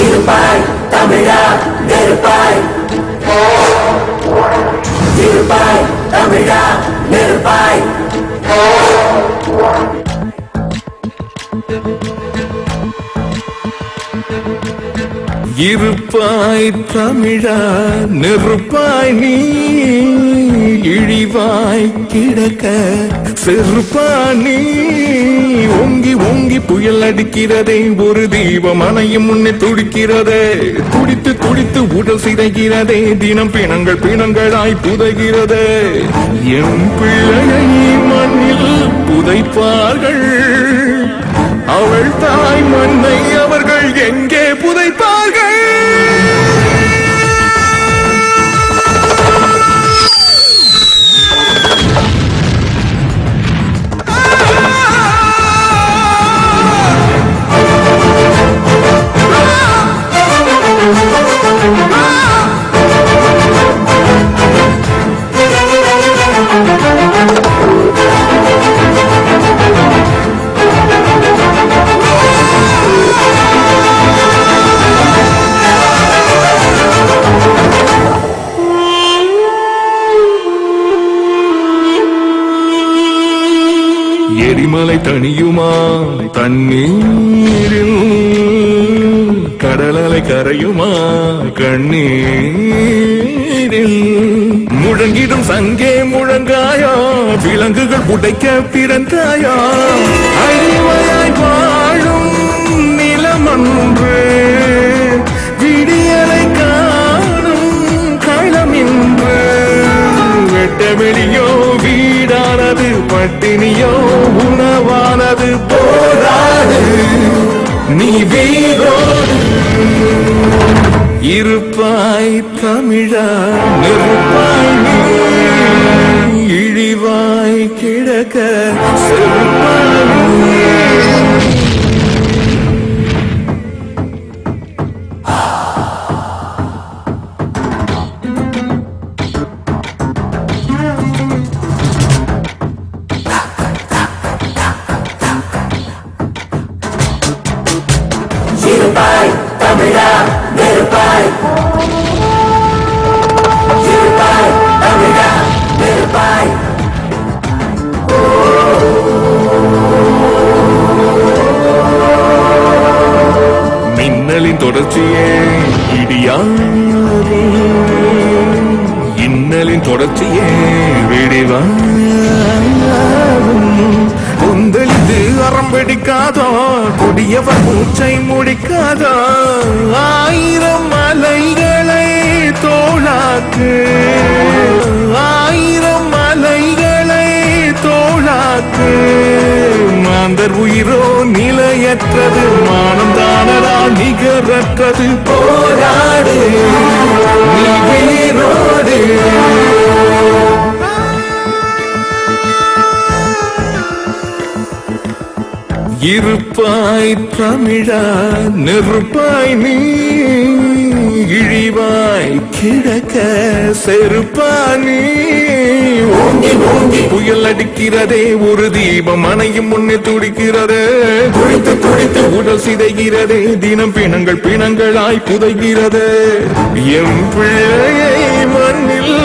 இருப்பாய் தமிழா நெருப்பாய் இருப்பாய் தமிழா நெருப்பாய் இருப்பாய் தமிழா நெருப்பாய் நீ இழிவாய் கிடக்க. செருப்பா நீ ஒங்கி ஒங்கி புயல் அடிக்கிறதே ஒரு தீபம் அணையும் முன்னே துடிக்கிறதே. துடித்து துடித்து உடல் சிதைகிறதே தினம் பிணங்கள் பிணங்களாய் புதைகிறதே. என் பிள்ளையை மண்ணில் புதைப்பார்கள். அவள் தாய் மண் எரிமலை தண்ணீரில் கடலலை கரையுமா? கண்ணீரில் முழங்கிடும் சங்கே முழங்காயா? விலங்குகள் புடைக்க பிறந்தாயா? அழிவையாய் வாழும் நிலமன்று விடியலை காணும் களமின்று வெட்ட வெளியோ பட்டினியோ உணவானது போராடு நீ வீரோடு. இருப்பாய் தமிழா நெருப்பாய் நீ. இழிவாய் கிழக்க செருப்பாய் தமிழா நெருப்பாய் இருப்பாய் தமிழா நெருப்பாய் மின்னலின் தொடர்ச்சியே இடியாறு இன்னலின் தொடர்ச்சியே வெடிவாரும் மரம் அறம் வெடிக்காதோ? கொடியவர் மூச்சை முடிக்காதோ? ஆயிரம் மலைகளை தோளாக்கு. ஆயிரம் மலைகளை தோளாக்கு. மாந்தர் உயிரோ நிலையற்றது மானம் தானடா நிகரற்றது. போராடு நீ இருப்பாய் தமிழா நெருப்பாய் நீ இழிவாய் கிடக்க செருப்பா நீ. ஓங்கி ஓங்கி. புயல் அடிக்கிறதே ஒரு தீபம் அணையும் முன்னே துடிக்கிறதே. துடித்து துடித்து. உடல் சிதைகிறதே தினம் பிணங்கள் பிணங்களாய் புதைகிறதே. எம் பிள்ளையை மண்ணில்